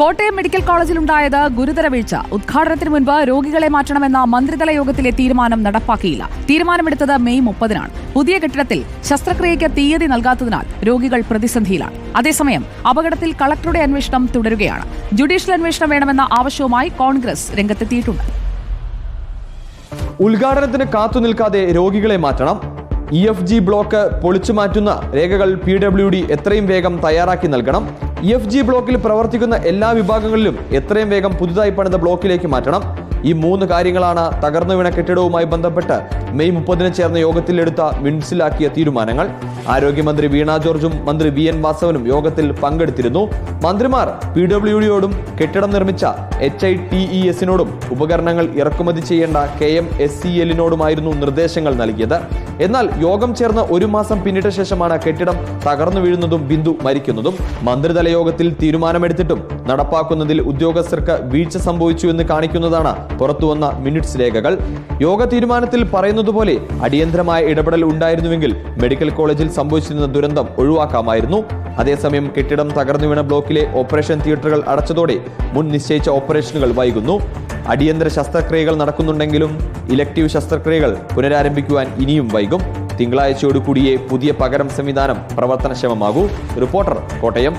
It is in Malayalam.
കോട്ടയം മെഡിക്കൽ കോളേജിലുണ്ടായത് ഗുരുതര വീഴ്ച. ഉദ്ഘാടനത്തിന് മുൻപ് രോഗികളെ മാറ്റണമെന്ന മന്ത്രിതല യോഗത്തിലെ തീരുമാനം നടപ്പാക്കിയില്ല. തീരുമാനമെടുത്തത് മെയ് മുപ്പതിനാണ്. പുതിയ കെട്ടിടത്തിൽ ശസ്ത്രക്രിയയ്ക്ക് തീയതി നൽകാത്തതിനാൽ രോഗികൾ പ്രതിസന്ധിയിലാണ്. അതേസമയം അപകടത്തിൽ കളക്ടറുടെ അന്വേഷണം തുടരുകയാണ്. ജുഡീഷ്യൽ അന്വേഷണം വേണമെന്ന ആവശ്യവുമായി കോൺഗ്രസ് രംഗത്തെത്തിയിട്ടുണ്ട്. ഉദ്ഘാടനത്തിന് കാത്തു നിൽക്കാതെ രോഗികളെ മാറ്റണം. ഇ എഫ് ജി ബ്ലോക്ക് പൊളിച്ചു മാറ്റുന്ന രേഖകൾ പി ഡബ്ല്യു ഡി എത്രയും വേഗം തയ്യാറാക്കി നൽകണം. എഫ് ജി ബ്ലോക്കിൽ പ്രവർത്തിക്കുന്ന എല്ലാ വിഭാഗങ്ങളിലും എത്രയും വേഗം പുതുതായി പണിത ബ്ലോക്കിലേക്ക് മാറ്റണം. ഈ മൂന്ന് കാര്യങ്ങളാണ് തകർന്നു വീണ കെട്ടിടവുമായി ബന്ധപ്പെട്ട് മെയ് മുപ്പതിന് ചേർന്ന യോഗത്തിലെടുത്ത മിൻസിലാക്കിയ തീരുമാനങ്ങൾ. ആരോഗ്യമന്ത്രി വീണ ജോർജും മന്ത്രി വി എൻ വാസവനും യോഗത്തിൽ പങ്കെടുത്തിരുന്നു. മന്ത്രിമാർ പി ഡബ്ല്യു ഡിയോടും കെട്ടിടം നിർമ്മിച്ച എച്ച് ഐ ടി ഇ എസിനോടും ഉപകരണങ്ങൾ ഇറക്കുമതി ചെയ്യേണ്ട കെ എം എസ് സി എല്ലിനോടുമായിരുന്നു നിർദ്ദേശങ്ങൾ നൽകിയത്. എന്നാൽ യോഗം ചേർന്ന് ഒരു മാസം പിന്നിട്ട ശേഷമാണ് കെട്ടിടം തകർന്നു വീഴുന്നതും ബിന്ദു മരിക്കുന്നതും. മന്ത്രിതല യോഗത്തിൽ തീരുമാനമെടുത്തിട്ടും നടപ്പാക്കുന്നതിൽ ഉദ്യോഗസ്ഥർക്ക് വീഴ്ച സംഭവിച്ചു എന്ന് കാണിക്കുന്നതാണ് പുറത്തുവന്ന മിനിറ്റ്സ് രേഖകൾ. യോഗ തീരുമാനത്തിൽ പറയുന്നതുപോലെ അടിയന്തരമായ ഇടപെടൽ ഉണ്ടായിരുന്നുവെങ്കിൽ മെഡിക്കൽ കോളേജിൽ സംഭവിച്ചിരുന്ന ദുരന്തം ഒഴിവാക്കാമായിരുന്നു. അതേസമയം കെട്ടിടം തകർന്നു വീണ ബ്ലോക്കിലെ ഓപ്പറേഷൻ തിയേറ്ററുകൾ അടച്ചതോടെ മുൻ നിശ്ചയിച്ച ഓപ്പറേഷനുകൾ വൈകുന്നു. അടിയന്തര ശസ്ത്രക്രിയകൾ നടക്കുന്നുണ്ടെങ്കിലും ഇലക്ടീവ് ശസ്ത്രക്രിയകൾ പുനരാരംഭിക്കുവാൻ ഇനിയും വൈകും. തിങ്കളാഴ്ചയോടുകൂടിയേ പുതിയ പകരം സംവിധാനം പ്രവർത്തനക്ഷമമാകൂ. റിപ്പോർട്ടർ കോട്ടയം.